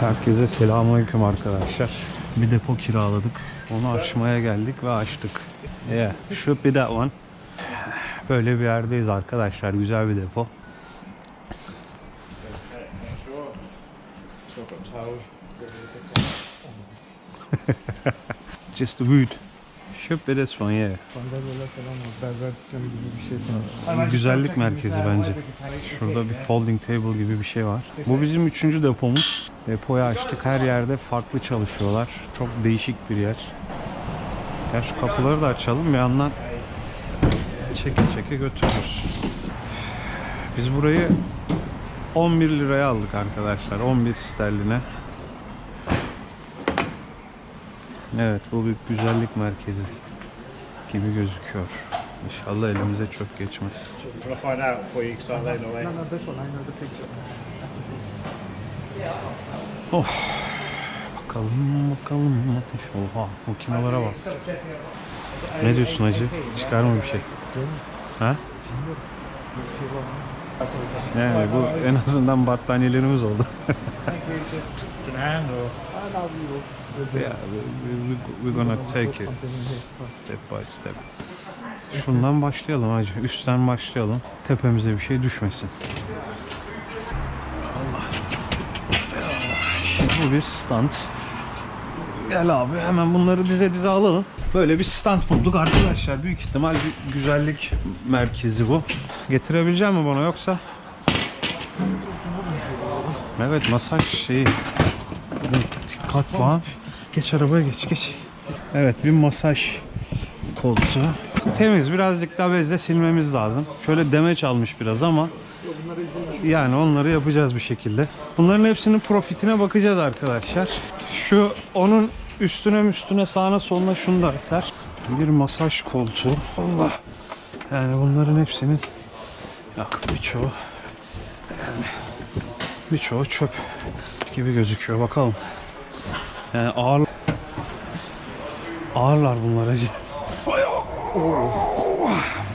Herkese selamünaleyküm arkadaşlar. Bir depo kiraladık. Onu açmaya geldik ve açtık. Yeah, should be that one. Böyle bir yerdeyiz arkadaşlar. Güzel bir depo. Just the wood. Should be this one yeah. Falan bir şey. Bir güzellik merkezi bence. Şurada bir folding table gibi bir şey var. Bu bizim üçüncü depomuz. Depoyu açtık. Her yerde farklı çalışıyorlar. Çok değişik bir yer. Gel şu kapıları da açalım bir yandan çeke çeke götürürüz. Biz burayı 11 liraya aldık arkadaşlar. 11 sterline. Evet bu bir güzellik merkezi gibi gözüküyor. İnşallah elimize çöp geçmez. No, no, this one. I know the picture. Bakalım bakalım ateş oha makinalara bak. Ne diyorsun hacı? Çıkar mı bir şey? Ha? Yani bu en azından battaniyelerimiz oldu. We're gonna take it step by step. Şundan başlayalım hacı. Üstten başlayalım. Tepemize bir şey düşmesin. Bu bir stand. Gel abi hemen bunları dize dize alalım. Böyle bir stand bulduk arkadaşlar. Büyük ihtimal bir güzellik merkezi bu. Getirebilecek mi bana yoksa? Evet masaj şeyi. Dikkat falan. Geç arabaya geç geç. Evet bir masaj koltuğu. Temiz birazcık daha bezle silmemiz lazım. Şöyle demeç almış biraz ama Yani onları yapacağız bir şekilde. Bunların hepsinin profitine bakacağız arkadaşlar. Şu onun üstüne üstüne sağına soluna şunu da eser. Bir masaj koltuğu. Allah. Yani bunların hepsinin yok birçoğu yani birçoğu çöp gibi gözüküyor. Bakalım. Yani ağır ağırlar bunlar acı.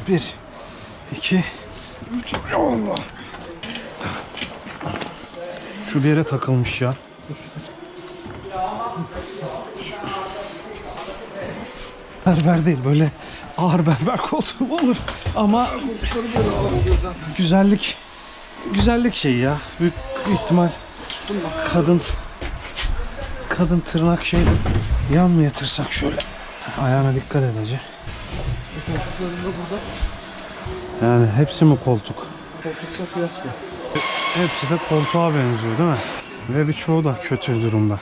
Bir, iki, üç. Allah. Şu bir yere takılmış ya. Berber değil böyle ağır berber koltuğu olur ama güzellik güzellik şeyi ya. Büyük ihtimal kadın kadın tırnak şey yan mı yatırsak şöyle. Ayağına dikkat burada. Yani hepsi mi koltuk? Koltukta fiyasko. Hepsi de koltuğa benziyor değil mi? Ve birçoğu da kötü durumda.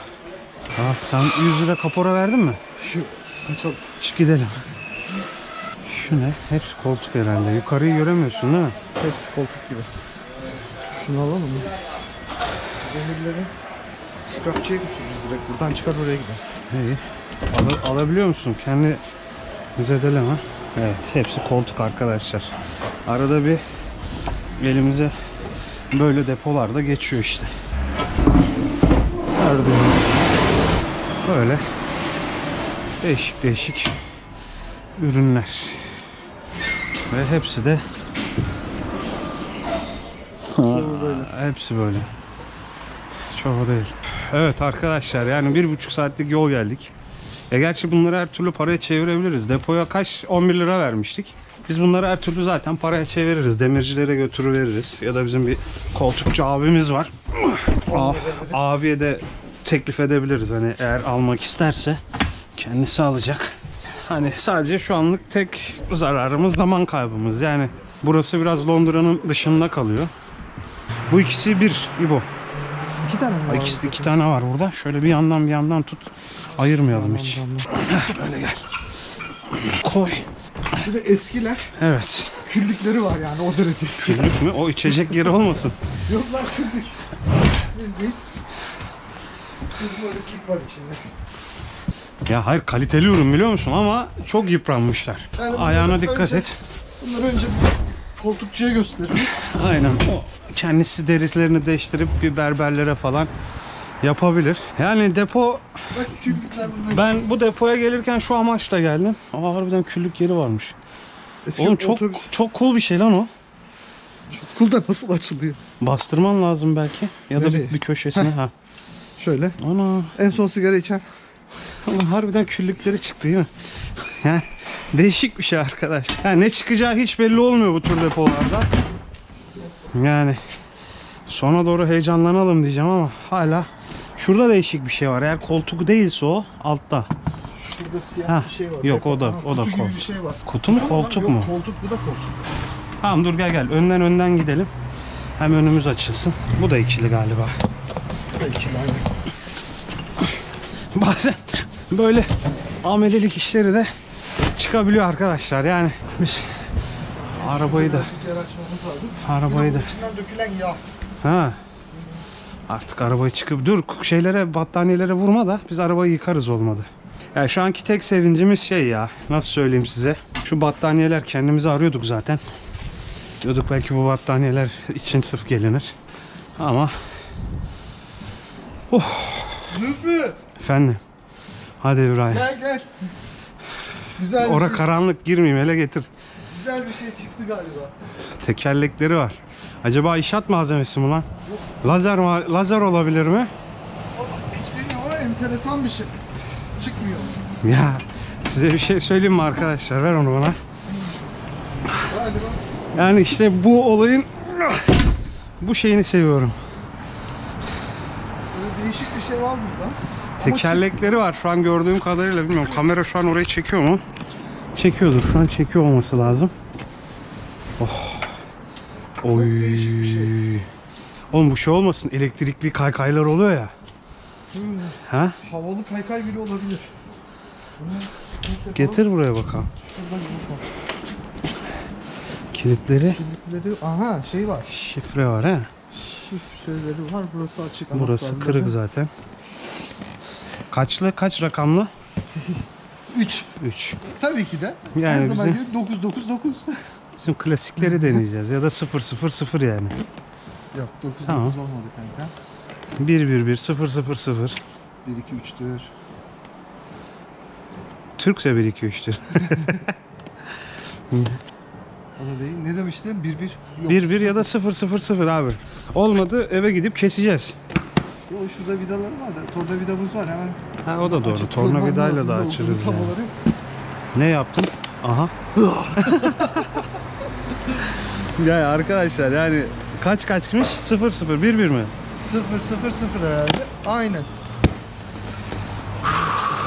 Ha, sen 100 lira kapora verdin mi? Şu. Çık gidelim. Şu ne? Hepsi koltuk herhalde. Yukarıyı göremiyorsun değil mi? Hepsi koltuk gibi. Şunu alalım mı? Demirleri scrapçıya götürürüz direkt. Buradan çıkar oraya gideriz. İyi. Al- alabiliyor musun? Kendi zedeleme. Evet, hepsi koltuk arkadaşlar. Arada bir elimize böyle depolarda geçiyor işte. Böyle değişik değişik ürünler. Ve hepsi de hepsi böyle. Çoğu değil. Evet arkadaşlar yani bir buçuk saatlik yol geldik. Ya gerçi bunları her türlü paraya çevirebiliriz. Depoya kaç? 11 lira vermiştik. Biz bunları her türlü zaten paraya çeviririz. Demircilere götürüveririz. Ya da bizim bir koltukçu abimiz var. A- abiye de teklif edebiliriz. Hani eğer almak isterse kendisi alacak. Hani sadece şu anlık tek zararımız zaman kaybımız. Yani burası biraz Londra'nın dışında kalıyor. Bu ikisi bir İbo. İki tane mi var? İkisi iki tane var burada. Şöyle bir yandan bir yandan tut. Ayırmayalım hiç. Böyle gel. Koy. Bir de eskiler Evet. küllükleri var yani o derece eski. Küllük mü? O içecek yeri olmasın. Yok lan küllük. Bildiğin. İzmaritlik var içinde. Ya hayır kaliteli ürün biliyor musun ama çok yıpranmışlar. Yani Ayağına dikkat önce- et. Bunları önce koltukçuya gösteririz. Aynen. O kendisi derislerini değiştirip bir berberlere falan yapabilir. Yani depo Bak küllükler burada. ben bu depoya gelirken şu amaçla geldim. Aa harbiden küllük yeri varmış. Eski Oğlum çok otobüs- çok cool bir şey lan o. Kulda nasıl açılıyor? Bastırman lazım belki ya da Nereye? bir, bir köşesine ha. Şöyle. Ana. En son sigara içen. Ama harbiden küllükleri çıktı değil mi? Yani değişik bir şey arkadaş. Yani ne çıkacağı hiç belli olmuyor bu tür depolarda. Yani sona doğru heyecanlanalım diyeceğim ama hala şurada değişik bir şey var. Eğer koltuk değilse o altta. Şurada siyah Hah, bir şey var. yok, o da- o da koltuk. bir şey var. Kutu mu koltuk yok, mu? Koltuk bu da koltuk. Tamam dur gel gel. Önden önden gidelim. Hem önümüz açılsın. Bu da ikili galiba. Bu da ikili aynı. Bazen böyle amelelik işleri de çıkabiliyor arkadaşlar. Yani biz arabayı da arabayı da içinden dökülen yağ. Ha. Artık arabayı çıkıp dur şeylere battaniyelere vurma da biz arabayı yıkarız olmadı. Yani şu anki tek sevincimiz şey ya nasıl söyleyeyim size. Şu battaniyeler kendimizi arıyorduk zaten. Diyorduk belki bu battaniyeler için sırf gelinir. Ama Lüfü efendim. Hadi İbrahim. gel gel. Güzel Ora şey, karanlık girmeyeyim hele getir. güzel bir şey çıktı galiba. Tekerlekleri var. Acaba inşaat malzemesi mi lan? Lazer ma- lazer olabilir mi? Hiç bilmiyorum ama enteresan bir şey. Çıkmıyor. Ya size bir şey söyleyeyim mi arkadaşlar? Ver onu bana. Yani işte bu olayın bu şeyini seviyorum. böyle değişik bir şey var burada. Tekerlekleri var şu an gördüğüm kadarıyla bilmiyorum. Kamera şu an orayı çekiyor mu? Çekiyordur. Şu an çekiyor olması lazım. Oh. Oy. değişik bir şey. Oğlum bu şey olmasın. Elektrikli kaykaylar oluyor ya. Hmm, Ha? havalı kaykay bile olabilir. Bunu neyse, Getir buraya bakalım. Şuradan. Kilitleri. Kilitleri, aha şey var. Şifre var ha. Şifreleri var. Burası açık. Burası anahtarları. kırık zaten. Kaçlı? Kaç rakamlı? 3. 3. Tabii ki de. Yani Her zaman bizim- gibi 999. Bizim klasikleri deneyeceğiz ya da 000 yani. Yok 99 Tamam. olmadı kanka. 111 000 1 2 3'tür. Türkse 1 2 3'tür. O da değil. Ne demiştim? 1 1 yok. 1 1 ya da 000 abi. Olmadı eve gidip keseceğiz. Yo, şurada vidaları var da. Torda vidamız var hemen. Ha o da doğru. Tornavidayla da tam yani. Ne yaptın? Aha. ya arkadaşlar yani kaç kaçmış? 0 0 1 1 mi? 0 0 0 herhalde. Aynen.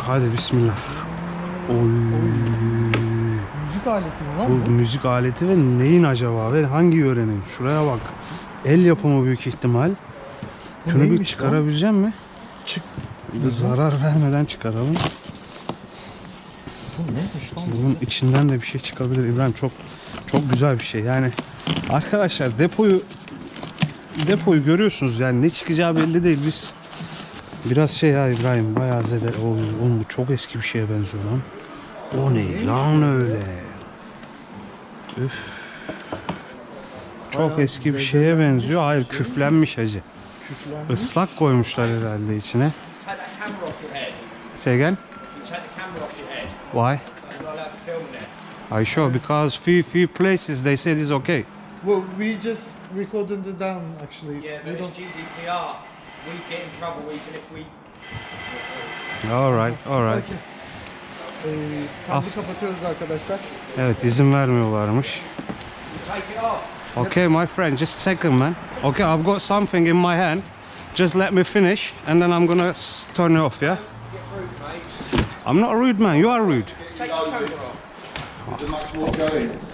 Hadi bismillah. Oy. Müzik aleti mi lan Bu bu? müzik aleti ve neyin acaba ve hangi yörenin? Şuraya bak. El yapımı büyük ihtimal. Bu Şunu bir çıkarabileceğim mi? Çık. Bir zarar vermeden çıkaralım. Neymiş lan? Bunun içinden de bir şey çıkabilir İbrahim. Çok çok güzel bir şey. Yani arkadaşlar depoyu depoyu görüyorsunuz yani ne çıkacağı belli değil biz. Biraz şey ya İbrahim bayağı zede. Oy, oğlum bu çok eski bir şeye benziyor lan. O ne lan öyle? Üf. Çok Bayağı eski bir şeye benziyor. Hayır küflenmiş hacı. Küflenmiş. Islak koymuşlar herhalde içine. Take Why? You're not allowed to film in there. Are you sure? Because few few places they said it's okay. Well, we just recorded it down actually. Yeah, we but don't... it's GDPR. We get in trouble even if we. All right, all right. Peki. Ee, kaydı kapatıyoruz arkadaşlar. Evet izin vermiyorlarmış. Take it off. Okay my friend, just a second man. Okay, I've got something in my hand. Just let me finish and then I'm gonna s- turn it off, yeah? Get rude, mate. I'm not a rude man, you are rude. Take your camera off. Is there much more going?